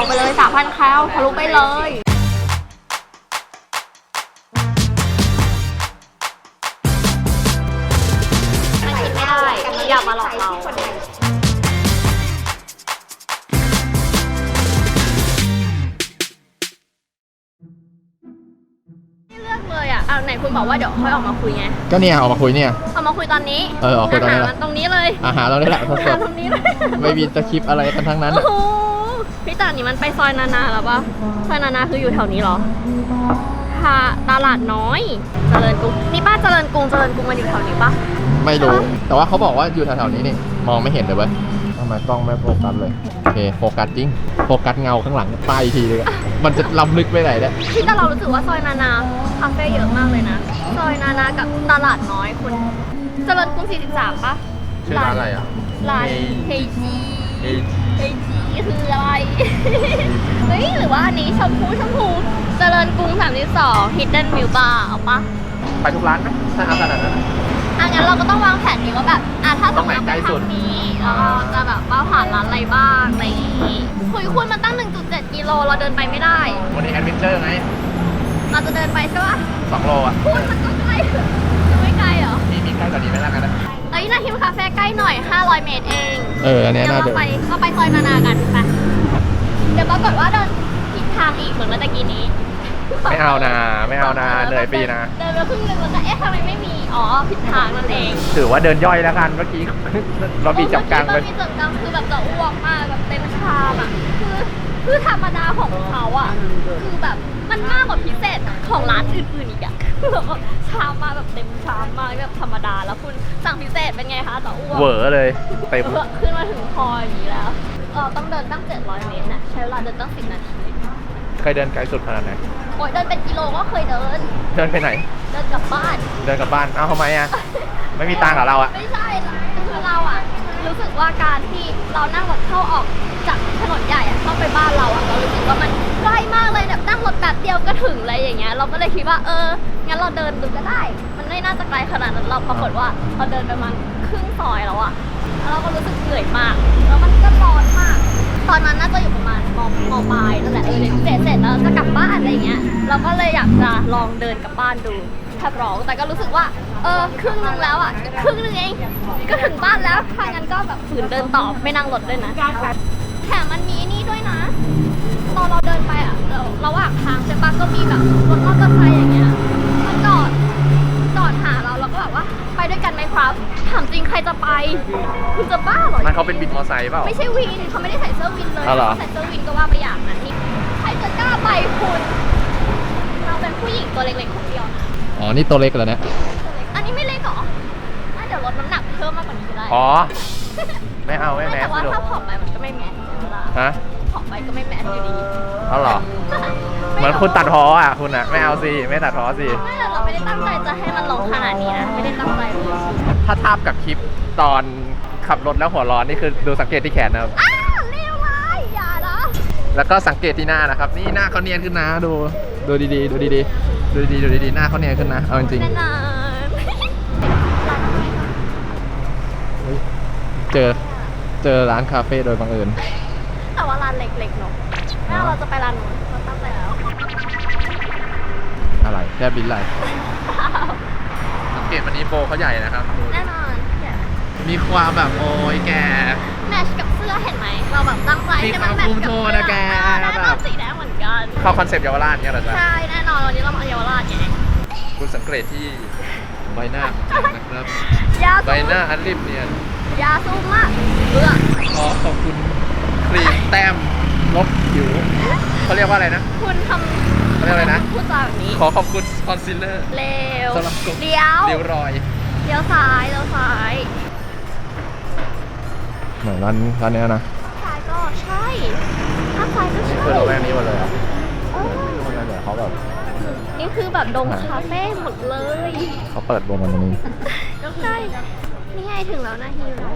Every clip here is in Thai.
ลไปเลย3,000แคลทะลุไปเลยมันกินไม่ได้อย่ามาหลอกเราไม่เลือกเลยอะเอาไหนคุณบอกว่าเดี๋ยวค่อยออกมาคุยไงก็เนี่ยออกมาคุยเนี่ย ออกมาคุยตอนนี้เออออกคุยตอนนี้าเหรอหารมันตรงนี้เลยอาหารเราได้แหละสอาดหารตรงนี้เลย ๆไม่มีสคริปต์อะไรกันทั้งนั้น โอ้อะโห พี่ตานี่มันไปซอยนานาแล้วปะซอยนานาคืออยู่แถวนี้เหรอค่ะตลาดน้อย เจริญกรุงนี่ป้าเจริญกรุงเจริญกรุงมันอยู่แถวนี้ปะไม่รู้ แต่ว่าเขาบอกว่าอยู่แถวๆนี้นี่ มองไม่เห็นเลยเว้ยทำไมกล้องไม่โฟกัสเลย โอเค โฟกัสจริง โฟกัสเงาข้างหลังป้ายอีกทีเลยอะมันจะล้ำลึกไปไหนเนี่ยที่แต่เรารู้สึกว่าซอยนานาคาเฟ่เยอะมากเลยนะ ซอยนานากับตลาดน้อยคุณเจริญกรุง43ปะชื่อร้านอะไรอะร้านเฮจีเฮจี คืออะไร เฮ้ย หรือว่าอันนี้ชมพูชมพูเจริญกรุง 32 Hidden View Bar เอาปะไปทุกร้านไหมถ้าเอาขนาดนั้นอะอะงั้นเราก็ต้องวางแผนนี้ว่าแบบ อะถ้าสมมติตรงไหนใกล้สุดทางนี้แล้วเราจะแบบว่าผ่านร้านอะไรบ้างอะไรอย่างงี้คุยคุณมันตั้ง 1.7 กิโลเราเดินไปไม่ได้ วันนี้แอดเวนเจอร์ไง เราจะเดินไปใช่ปะสองโลอะ คุณมันก็ไกล ไม่ไกลเหรอ มีมีใกล้กว่านี้ไหมล่ะกันนะเอ้ย นาฮิมคาเฟ่ใกล้หน่อย 500 เมตรเองเอออันเนี้ยเดี๋ยวน่าเราเดินไปเราไปซอยนานากันไปเดี๋ยวปรากฏว่าเดินผิดทางอีกเหมือนเมื่อตะกี้นี้ไม่เอานะไม่เอานะเหนื่อยฟรีนะ เดินไปครึ่งนึงแล้วก็เอ๊ะทำไมไม่มีอ๋อผิดทางนั่นเองถือว่าเดินย่อยแล้วกันเมื่อกี้ เราบีจับกลางไปเรามีจับกลางคือแบบจะอ้วกมากแบบเต็มชามอะ คือคือธรรมดาของเขาอะ คือแบบมันมากกว่าพิเศษของร้านอื่นๆอีกอะคือแบบว่าชามมาแบบเต็มชามมากแบบธรรมดาแล้วคุณสั่งพิเศษเป็นไงคะจะอ้วกเหวอเลยเต็มเออขึ้นมาถึงคออย่างนี้แล้วเราต้องเดินตั้ง 700 เมตรนะใช้เวลาเดินตั้ง 10 นาทีเคยเดินไกลสุดขนาดไหน โอ้ยเดินเป็นกิโลก็เคยเดิน เดินไปไหน เดินกลับบ้าน เดินกลับบ้าน เอ้าทำไมอะ ไม่มีตังค์กับเราอะ ไม่ใช่คือเราอะ รู้สึกว่าการที่เรานั่งรถเข้าออกจาก ถนนใหญ่อะเข้าไปบ้านเราอะเรารู้สึกว่ามันใกล้มากเลยแบบนั่งรถแบบเดียวก็ถึงเลยอย่างเงี้ยเราก็เลยคิดว่าเอองั้นเราเดินดูก็ได้ มันไม่น่าจะไกลขนาดนั้นเราปรากฏว่าเราเดินไปประมาณครึ่งซอยแล้วอะแล้วเราก็รู้สึกเหนื่อยมาก แล้วมันก็ร้อนมาก ตอนนั้นน่าจะอยู่ประมาณมมปลายนั่นแหละเออเรียนพิเศษเสร็จแล้วจะกลับบ้านอะไรเงี้ย เราก็เลยอยากจะลองเดินกลับบ้านดูแทบร้องแต่ก็รู้สึกว่าเออครึ่งนึงแล้วอะครึ่งนึงเองก็ถึงบ้านแล้วถ้างั้นก็แบบฝืนเดินต่อไม่นั่งรถด้วยนะ ถมมันมีนี่ด้วยนะ ตอนเราเดินไปอะเราระหว่างทางใช่ปะก็มีแบบรถมอเตอร์ไซค์อย่างเงี้ยมาจอดจอดหาเราเราก็แบบว่าไปด้วยกันไหมครับถามจริงใครจะไป คุณจะบ้าเหรอนั่นเขาเป็นบินมอไซค์เปล่า ไม่ใช่วินเขาไม่ได้ใส่เสื้อวินเลยอ๋อเหรอ ใส่เสื้อวินก็ว่าไปอย่างนั้นนี่ใครจะกล้าไปคุณ เราเป็นผู้หญิงตัวเล็กๆคนเดียวนะอ๋อ นี่ตัวเล็กแล้วเนี่ย ตัวเล็กอันนี้ไม่เล็กหรอน่าจะลดน้ำหนักเพิ่มมากกว่านี้ได้ อ๋อ ไม่เอาไม่แมสแต่ว่าดูถ้าผอมไปมันก็ไม่แมสเวลา ฮะผอมไปก็ไม่แมสอยู่ดีเอาเหรอ เหมือนคุณตัดพออะคุณอะ ไม่เอาสิ ไม่ตัดพอสิ ไม่แต่เราไม่ได้ตั้งใจจะให้มันลงขนาดนี้นะ ไม่ได้ตั้งใจเลยถ้าทาบกับคลิปตอนขับรถแล้วหัวร้อนนี่คือดูสังเกตที่แขนนะครับ อ้าวเลวร้ายอย่านะแล้วก็สังเกตที่หน้านะครับ นี่หน้าเขาเนียนขึ้นนะ ดู ดูดีๆ ดูดีๆ ดูดีๆ ดูดีๆ หน้าเขาเนียนขึ้นนะ เอาจริงแน่นอนๆเฮ้ยเจอ เจอร้านคาเฟ่โดยบังเอิญแต่ว่าร้านเล็กๆเนาะแม่เราจะไปร้านนู้นเราตั้งใจแล้ว อะไรแค่บินไหลสังเกตวันนี้โบเขาใหญ่นะครับแน่นอนอย่ามีความแบบโอ้ยแก แมทช์กับเสื้อเห็นไหม เราแบบตั้งใจมีให้มันความแมทช์กับคุมโทเสื้นนะแกเออแน่นแบอนบสีแดงเหมือนกันเข้าคอนเซปต์เยาวราชเนี่ยเหรอจ๊ะใช่แน่นอนวันนี้เรามาเยาวราชไงคุณสังเกตที่ใบหน้าของผมนะครับยาใบซูมหน้าอันริบเนียนยาซูมมากเบื่อขอขอบคุณครีมแต้ม ลบผิวเขาเรียกว่าอะไรนะคุณทำเขาเรียกอะไรนะ พูดจาแบบนี้ขอขอบคุณคอนซีลเลอร์เร็วสำหรับกลุ่มเดี๋ยวริ้วรอย เดี๋ยวซ้ายเดี๋ยวซ้ายเหมือนร้านร้านนี้นะซ้ายก็ใช่ถ้าซ้ายก็ใช่คือเราแวกนี้หมดเลยอะเออคนนั้นเดี๋ยวเขาแบบนี่คือแบบดงคาเฟ่หมดเลยเขาเปิดวงกันตรงนี้ ใช่นี่ไงถึงแล้วนะฮิวตัว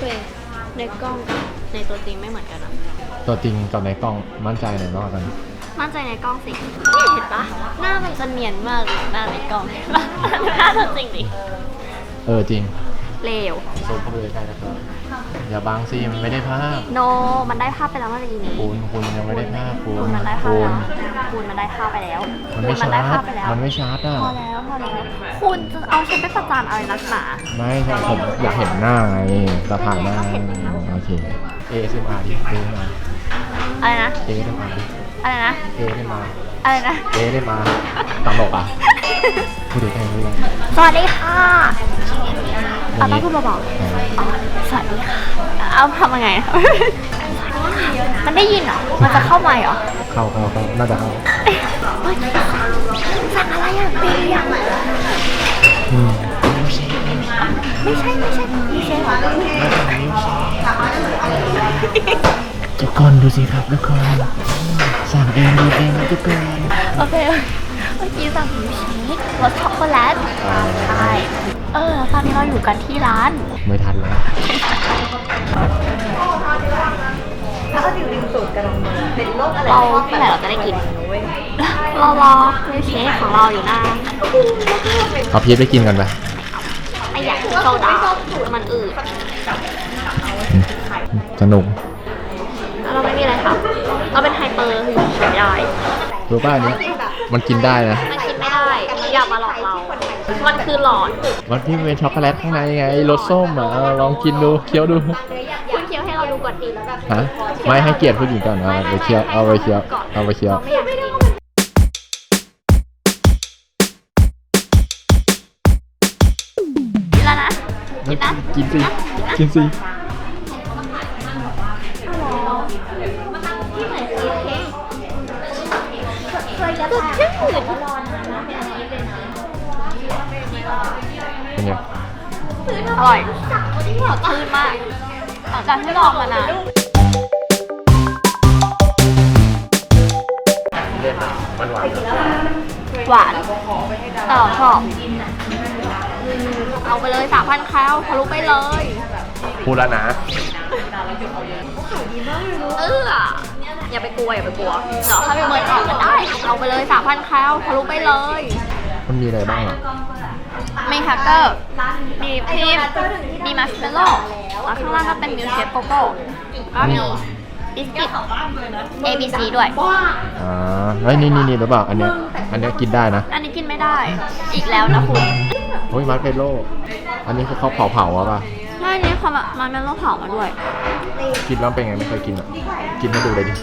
ตัวเองในกล้องกับในตัวจริงไม่เหมือนกันอะตัวจริงกับในกล้องมั่นใจไหนมากกัน มั่นใจในกล้องสิเนี่ยเห็นปะหน้ามันจะเนียนมากเลยหน้าในกล้องเห็นปะหน้าตัวจริงดิ เออจริง เลวซูมเข้าไปใกล้ๆนะครับอย่าบังสิมันไม่ได้ภาพโน มันได้ภาพไปแล้วเมื่อกี้นี้คุณคุณมันยังไม่ได้ภาพคุณคุณมันได้ภาพคุแล้ณวคุณมันได้ภาพไปแล้วมันไม่คุณชาได้ภาร์พจไปแล้วมันไม่ชาร์จอะพอแล้วพอแล้วคุณจะเอาฉันไปประจานอะไรนักหนา ไม่ใช่ผมอยากเห็นหน้าไงจะถ่ายหน้าโอเค ASMR ดิ ASMR อะไรนะ ASMR ดิ อะไรนะ ASMR อะไรนะ ASMR ตลกอะพูดได้แค่นี้เลย สวัสดีค่ะเอาต้องพูดเบาๆอ๋อสวัสดีค่ะ เอาทำยังไงอะมันได้ยินเหรอ มันจะเข้าไมค์เหรอ เข้าเข้าเข้าน่าจะเข้าเอ๊ะเฮ้ยสั่งอะไรอะเปียกอืมไม่ใช่ไม่ใช่ไม่ใช่เหรอทุกคนดูสิครับทุกคนสั่งเองดูเองนะทุกคนโอเคเมื่อกี้สั่งมิลค์เชครสช็อกโกแลตใช่เออตอนนี้เราอยู่กันที่ร้าน ไม่ทันแล้วเราเมื่อไหร่เราจะได้กิน เรารอมิลค์เชคของเราอยู่นะเอาพีชไปกินกันไปไออยากกินโซดาแต่มันอืดสนุกแล้วเราไม่มีอะไรทำเราเป็นไฮเปอร์อยู่เฉยๆได้รู้ป่ะอันนี้ มันกินได้นะ มันกินไม่ได้อย่ามาหลอกเรา มันคือหลอด มันที่เป็นช็อกโกแลตข้างในไงรสส้มอะเอาลองกินดูเคี้ยวดูคุณเคี้ยวให้เราดูก่อนดีฮะไม่ให้เกียรติผู้หญิงก่อนเอาไปเคี้ยวเอาไปเคี้ยวเอาไปเคี้ยวเราไม่อยากกินกินแล้วนะกินนะกินสิกินสิ เป็นไงอร่อยสดชื่นมากหลังจากที่ลองมานานมันหวานหวานแต่เราชอบเอาไปเลยสามพันแคลทะลุไปเลยพูดแล้วนะเอออย่าไปกลัวอย่าไปกลัวเดี๋ยวถ้าไปเมินออกก็ได้ เอาไปเลยสามพันแคลทะลุไปเลย มันมีอะไรบ้างอะ มีแฮกเกอร์มีพีมมีมัชเมลโล่แล้วข้างล่างก็เป็นมิลค์เชฟโกโก้ก็มีบิสกิต A B C ด้วย อ่าเฮ้ยนี่นี่นี่หรือเปล่าอันเนี้ยอันเนี้ยกินได้นะ อันนี้กินไม่ได้ อีกแล้วนะคุณเฮ้ยมาร์เฟโลอันนี้คือเขาเผาเผาๆอะป่ะ ใช่อันนี้เขาแบบมัชเมลโล่เผามาด้วยกินแล้วเป็นไงไม่เคยกินอะ กินให้ดูเลยดิ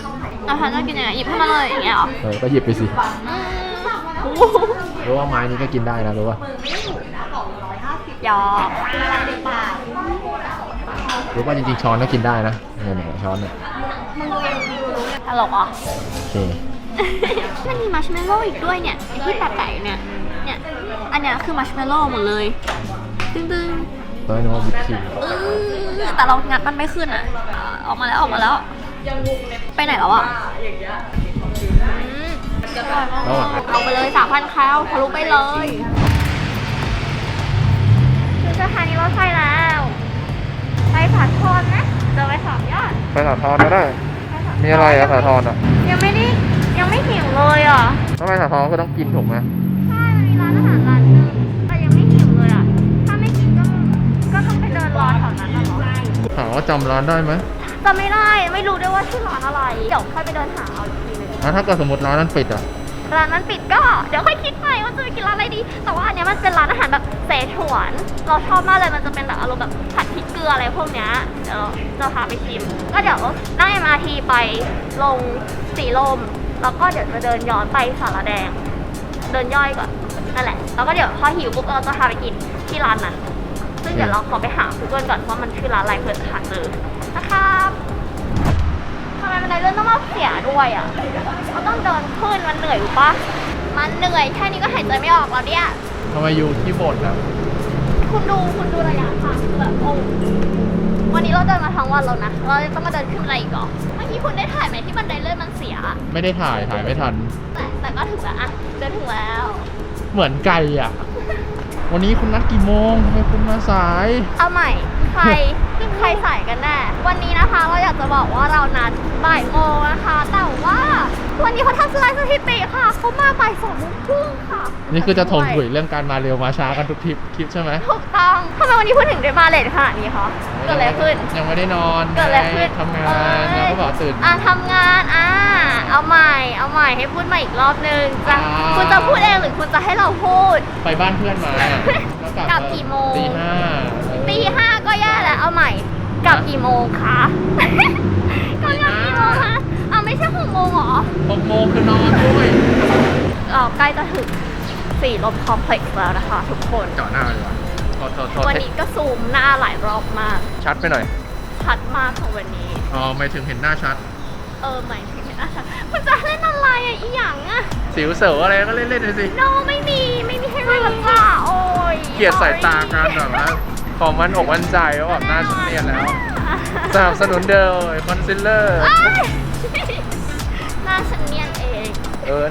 แล้วพันจะกินยังไงหยิบให้มาเลยอย่างเงี้ยเหรอเออก็หยิบไปสิ อืม โอ้โหรู้ว่าไม้นี้ก็กินได้นะรู้ป่ะหยอกรู้ป่ะจริงๆช้อนก็กินได้นะเนี่ยเนี่ยช้อนเนี่ยตลกเหรอโอเคมันมีมัชเมลโล่อีกด้วยเนี่ยไอ้ที่แปะๆอยู่เนี่ยเนี่ยอันเนี้ยคือมัชเมลโล่หมดเลยตึ้งตอนนี้นึกว่าวิปครีมๆอื้อแต่เรางัดมันไม่ขึ้นอะอ่าออกมาแล้วออกมาแล้ว ไปไหนแล้วอะอืม ระหว่างนั้นเอาไปเลยสามพันแคลทะลุไปเลยถึงสถานีรถไฟแล้ว ไปผาทอนนะจะไปสามยอด ไปสาทรก็ได้ มีอะไรอะสาทรอะยังไม่ได้ยังไม่หิวเลยอะทำไมสาทรก็ต้องกินถูกไหมใช่มันมีร้านอาหารร้านหนึงแต่ยังไม่หิวเลยอะ ถ้าไม่กินก็ก็ต้องไปเดินรอแถวนั้นน่ะเหรอถามว่าจำร้านได้ไหมจำไม่ได้ไม่รู้ด้วยว่าชื่อร้านอะไรเดี๋ยวค่อยไปเดินหาเอาอีกทีหนึง แล้วถ้าเกิดสมมติร้านนั้นปิดอะ ร้านนั้นปิดก็เดี๋ยวค่อยคิดใหม่ว่าจะไปกินร้านอะไรดี แต่ว่าอันเนี้ยมันเป็นร้านอาหารแบบเสฉวน เราชอบมากเลยมันจะเป็นแบบอารมณ์แบบผัดพริกเกลืออะไรพวกเนี้ยเดี๋ยวจะพาไปชิม ก็เดี๋ยวนั่ง MRT ไปลงสีลม แล้วก็เดี๋ยวจะเดินย้อนไปสารแดง เดินย่อยก่อนนั่นแหละ แล้วก็เดี๋ยวพอหิวปุ๊บเราจะพาไปกินที่ร้านนั้น ซึ่งเดี๋ยวเราขอไปหา Google ก่อนว่ามันชื่อร้านอะไรเพื่อจะหาเจอนะครับ บันไดเลื่อนต้องมาเสียด้วยอะเขาต้องเดินขึ้นมันเหนื่อยอยู่ปะมันเหนื่อยแค่นี้ก็หายใจไม่ออกแล้วเนี่ย ทำไมอยู่ที่โบสถ์นะคุณดูคุณดูระยะทางคือแบบโอ้วันนี้เราเดินมาทั้งวันแล้วนะ เราจะต้องมาเดินขึ้นอะไรอีกเหรอเมื่อกี้คุณได้ถ่ายไหมที่บันไดเลื่อนมันเสียอะไม่ได้ถ่ายถ่ายไม่ทัน แต่แต่ก็ถึงแล้วอะเดินถึงแล้ว เหมือนไกลอะ วันนี้คุณนัดกี่โมงทำไมคุณมาสาย เอาใหม่ ใคร ใครใส่กันแน่ วันนี้นะคะเราอยากจะบอกว่าเรานัดบ่ายโมงนะคะ แต่ว่าวันนี้เขาทำสไลด์สถิติค่ะเขามาบ่ายสองโมงครึ่งค่ะนี่คือจะถมถุยเรื่องการมาเร็วมาช้ากันทุกทริปคลิปใช่ไหมถูกต้องทำไมวันนี้พูดถึงได้มาเลทขนาดนี้คะเกิดอะไรขึ้น ยังไม่ได้นอนเกิดอะไรขึ้นทำงานแล้วก็บอกตื่นอะทำงานอะเอาใหม่เอาใหม่ให้พูดใหม่อีกรอบนึงจะอ่าคุณจะพูดเองหรือคุณจะให้เราพูด ไปบ้านเพื่อนมาแล้วกลับกี่โมงตีห้าตีห้าก็ แย่แล้วเอาใหม่กลับกี่โมงคะกลับกี่โมงคะอ้าวไม่ใช่หกโมงเหรอหกโมงคือนอนด้วยเราใกล้จะถึงสี่ลมคอมเพล็กซ์แล้วนะคะทุกคนเจาะหน้าเลยว่ะโทษโทษโทษวันนี้ก็ซูมหน้าหลายรอบมาก ชัดไปหน่อย ชัดมากของวันนี้อ๋อไม่ถึงเห็นหน้าชัด เออหมายถึงนะคุณจะเล่นอะไรอะอีหยังอะสิวเสวอะไรก็เล่นๆเลยสิโนไม่มีไม่มีให้เล่นหรอกจ้าโอ้ยเกลียดสายตากันแบบว่า ขอมันอกมันใจว่าแบบหน้าฉันเนียนแล้วสนับสนุนเดิมคอนซีลเลอร์เอ้ยหน้าฉันเนียนเองเออ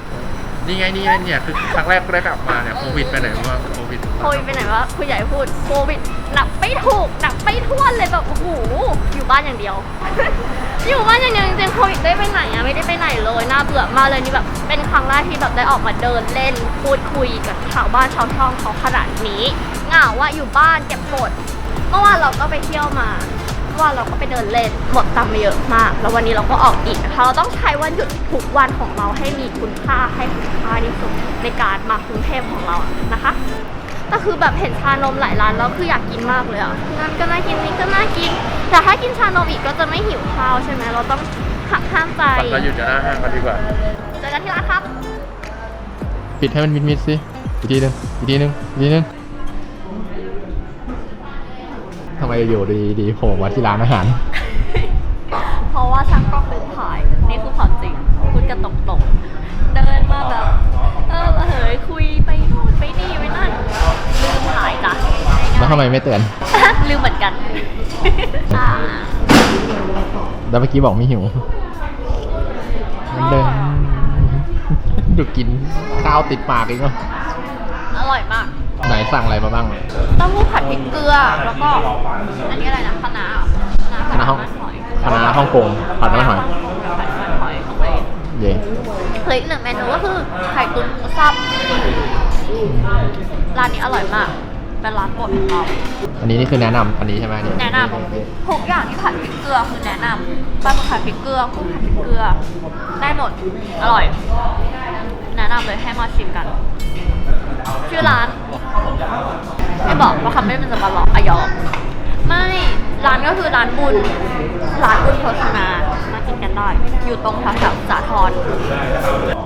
นี่ไงนี่ไงเนี่ยคือครั้งแรกได้กลับมาเนี่ยโควิดไปไหนวะโควิดโควิดไปไหนวะคุณใหญ่พูดโควิดหนักไม่ถูกหนักไม่ท้วนเลยแบบโอ้โหอยู่บ้านอย่างเดียว อยู่บ้านอย่างเดียวจริงๆโควิดได้ไปไหนอะไม่ได้ไปไหนเลยน่าเบื่อมากเลยนี่แบบเป็นครั้งแรกที่แบบได้ออกมาเดินเล่นพูดคุยกับชาวบ้านชาวช่องเขาขนาดนี้ เหงาว่าอยู่บ้านเก็บกด เมื่อวานเราก็ไปเที่ยวมาเมื่อวานเราก็ไปเดินเล่นหมดตังค์ไปเยอะมาก แล้ววันนี้เราก็ออกอีกนะคะเราต้องใช้วันหยุดทุกวันของเราให้มีคุณค่าให้คุณค่าที่สุดในการมากรุงเทพของเรานะคะแต่คือแบบเห็นชานมหลายร้านแล้วคืออยากกินมากเลยอะนั่นก็น่ากินนี่ก็น่ากิน แต่ถ้ากินชานมอีกก็จะไม่หิวข้าวใช่ไหมเราต้องหักห้ามใจปัดเราหยุดอยู่หน้าห้างกันดีกว่าเจอกันที่ร้านครับ ปิดให้มันมิดมิดๆสิอีกทีหนึงอีกทีหนึงอีกทีหนึง ทำไมอยู่ดีดีๆโผล่มาที่ร้านอาหาร เพราะว่าช่างกล้องลืมถ่าย นี่คือความจริงพูดกันตรงๆเดินมาแบบ เออเฮ้ยคุยไปนู่นไปนี่ไปนั่นลืมถ่ายจ้ะแล้วทำไมไม่เตือน ลืมเหมือนกันอ่าแล้วเมื่อกี้บอกไม่หิวมันเดินดูกินข้าวติดปากอีกเนาะอร่อยมากไหน สั่งอะไรมาบ้าง เต้าหู้ผัดพริกเกลือ แล้วก็อันนี้อะไรนะคะน้าน้าคณะห้องผัดน้ำมันหอยคณะฮ่องกงผัดน้ำมันหอยผัดน้ำมันหอยของเลยเย่เหลืออีกหนึ่งเมนูก็คือไข่ตุ๋นหมูสับร้านนี้อร่อยมากเป็นร้านโปรดของเรา อันนี้นี่คือแนะนำอันนี้ใช่ไหมเนี่ยแนะนำทุกอย่างที่ผัดพริกเกลือคือแนะนำปลาหมึกผัดพริกเกลือกุ้งผัดพริกเกลือได้หมดอร่อย แนะนำเลยให้มาชิมกัน ชื่อร้าน ไม่บอกเพราะคำไม่มันจะมาหลอกอะยอม ไม่ร้านก็คือร้านบุญร้านบุญโภชนามากินกันได้อยู่ตรงแถวๆสาทร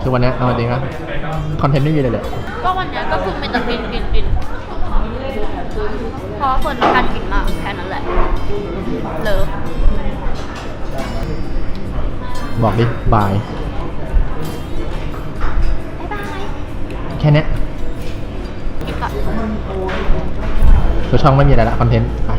คือวันเนี้ยเอาจริงนะคอนเทนต์ไม่มีเลยเลยก็วันเนี้ยก็คือมีแต่กินกินกินเพราะว่าคนรักการกินมากแค่นั้นแหละเลิฟบอกดิบาย บ๊ายบาย แค่เนี้ย ก่อนคือช่องไม่มีอะไรละคอนเทนต์ไป